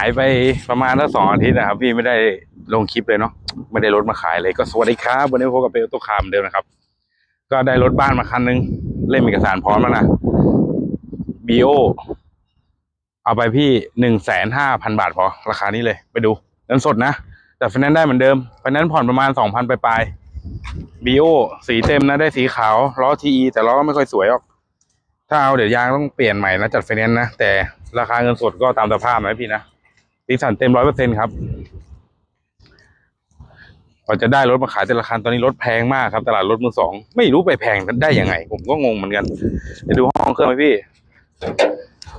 ายไปประมาณสักสองอาทิตย์นะครับ พี่ไม่ได้ลงคลิปเลยเนาะไม่ได้รถมาขายเลยก็สวัสดีครับวันนี้พบกับเปลตุคามเดิมนะครับ ก็ได้รถบ้านมาคันนึงเล่มเอกสารพร้อมแล้วนะบีโอเอาไปพี่หนึ่งแสนห้าพันบาทพอราคานี้เลย ไปดูเงินสดนะ แต่ไฟแนนซ์ได้เหมือนเดิมไฟแนนซ์ผ่อนประมาณสองพันปลายๆบีโอสีเต็มนะได้สีขาวล้อทีแต่ล้อไม่ค่อยสวยหรอกถ้าเอาเดี๋ยวยางต้องเปลี่ยนใหม่นะจัดไฟแนนซ์นะแต่ราคาเงินสดก็ตามสภาพนะพี่นะ สีสันเต็มร้อยเปอร์เซ็นครับพอจะได้รถมาขายแต่ละคันตอนนี้รถแพงมากครับ ตลาดรถมือสอง ไม่รู้ไปแพงได้ยังไง ผมก็งงเหมือนกันเดี๋ยวดูห้องเครื่องไหมพี่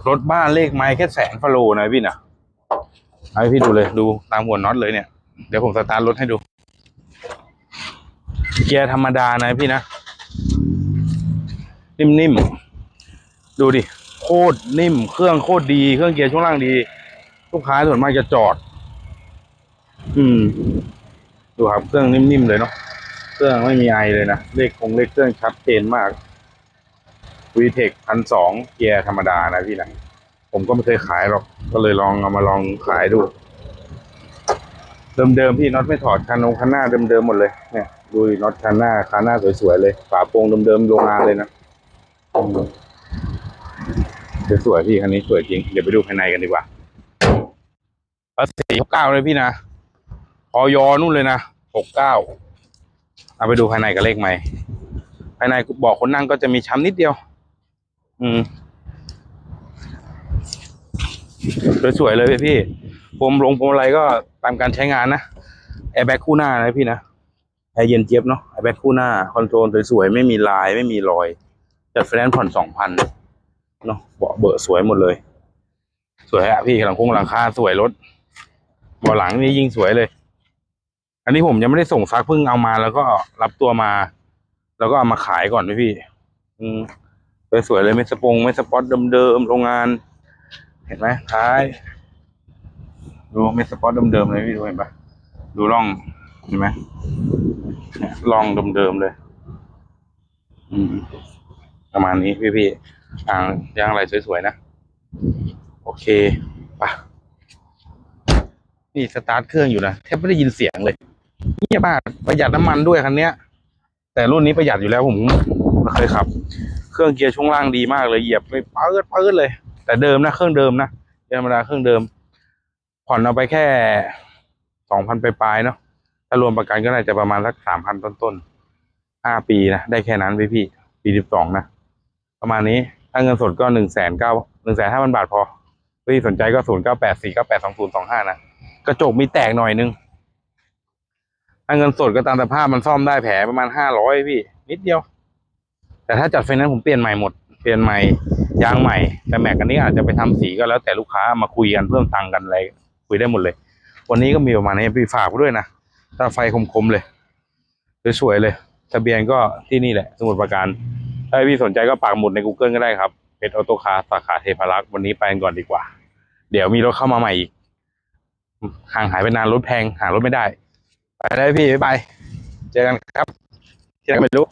รถบ้านเลขไม้แค่แสนฟาโลนะพี่นะเอาให้พี่ดูเลยดูตามหัวน็อตเลยเนี่ย เดี๋ยวผมสตาร์ทรถให้ดู เกียร์ธรรมดานะพี่นะ นิ่มๆ ดูดิ โคตรนิ่ม เครื่องโคตรดี เครื่องเกียร์ช่วงล่างดี ลูกค้าส่วนมากจะจอด อืม ดูครับเครื่องนิ่มๆเลยเนาะเครื่องไม่มีไอเลยนะเลขคงเลขเครื่องชัดเจนมากวีเทคพันสองเกียร์ธรรมดานะพี่นะผมก็ไม่เคยขายหรอก ก็เลยลองเอามาลองขายดู เดิมๆพี่น็อตไม่ถอดคันองคันหน้าเดิมๆหมดเลยเนี่ยดูน็อตคันหน้าคันหน้าสวยๆเลยฝาโปรงเดิมๆโรงงานเลยนะสวยๆพี่คันนี้สวยจริง เดี๋ยวไปดูภายในกันดีกว่าาษีหกเก้าเลยพี่นะพอยอนู่นเลยนะหกเก้าเอาไปดูภายในกับเลขใหม่ ภายในบอกคนนั่งก็จะมีช้ำนิดเดียว อืมสวยๆเลยพี่พรมลงพรมอะไรก็ตามการใช้งานนะแอร์แบ็กคู่หน้านะพี่นะแอร์เย็นเจี๊ยบเนาะแอร์แบ็กคู่หน้า คอนโทรลสวยๆไม่มีลายไม่มีรอย จัดไฟแนนซ์ผ่อนสองพันเนาะเบาะเบอะสวยหมดเลย สวยอะพี่หลังคงหลังคาสวยรถ บาหลังนี่ยิ่งสวยเลย อันนี้ผมยังไม่ได้ส่งซักเพิ่งเอามาแล้วก็รับตัวมา แล้วก็เอามาขายก่อนพี่พี่อืมสวยๆเลยไม่สปงไม่สปอตเดิมๆโรงงาน เห็นไหมท้ายดูไม่สปอตเดิมๆเลยพี่ดูเห็นปะดูร่องเห็นไหมร่องเดิมๆเลย อืม ประมาณนี้พี่พี่ๆอ่างยางอะไรสวยๆนะ โอเค นี่สตาร์ทเครื่องอยู่นะแทบไม่ได้ยินเสียงเลยเงียบมากประหยัดน้ำมันด้วยคันเนี้ย แต่รุ่นนี้ประหยัดอยู่แล้วผมเคยขับ เครื่องเกียร์ช่วงล่างดีมากเลยเหยียบไม่เปิดเปิดเลย แต่เดิมนะเครื่องเดิมนะธรรมดาเครื่องเดิม ผ่อนเอาไปแค่สองพันปลายๆเนาะถ้ารวมประกันก็น่าจะประมาณสักสามพันต้นๆห้าปีนะได้แค่นั้นพี่พี่ปีสิบสองนะประมาณนี้ถ้าเงินสดก็หนึ่งแสนเก้าหนึ่งแสนห้าพันบาทพอพี่สนใจก็ศูนย์เก้าแปดสี่เก้าแปดสองศูนย์สองห้านะ กระจกมีแตกหน่อยนึงถ้าเงินสดก็ตามสภาพมันซ่อมได้แผลประมาณห้าร้อยพี่ นิดเดียว แต่ถ้าจัดไฟนนซ์ผมเปลี่ยนใหม่หมด เปลี่ยนใหม่ยางใหม่ แต่แม็กอันนี้อาจจะไปทำสีก็แล้วแต่ลูกค้ามาคุยกันเพิ่มตังกันอะไรคุยได้หมดเลย วันนี้ก็มีประมาณนี้พี่ฝากด้วยนะถ้าไฟคมๆเลยสวยๆเลยทะเบียนก็ที่นี่แหละ สมุดประการถ้าพี่สนใจก็ปักหมุดใน Google ก็ได้ครับ เป็นออโตคาร์สาขาเทพารักษ์วันนี้ไปกันก่อนดีกว่า เดี๋ยวมีรถเข้ามาใหม่อีก ห่างหายไปนานรถแพงหารถไม่ได้ ไปได้พี่บ๊ายบายเจอกันครับที่ไหนก็ไม่รู้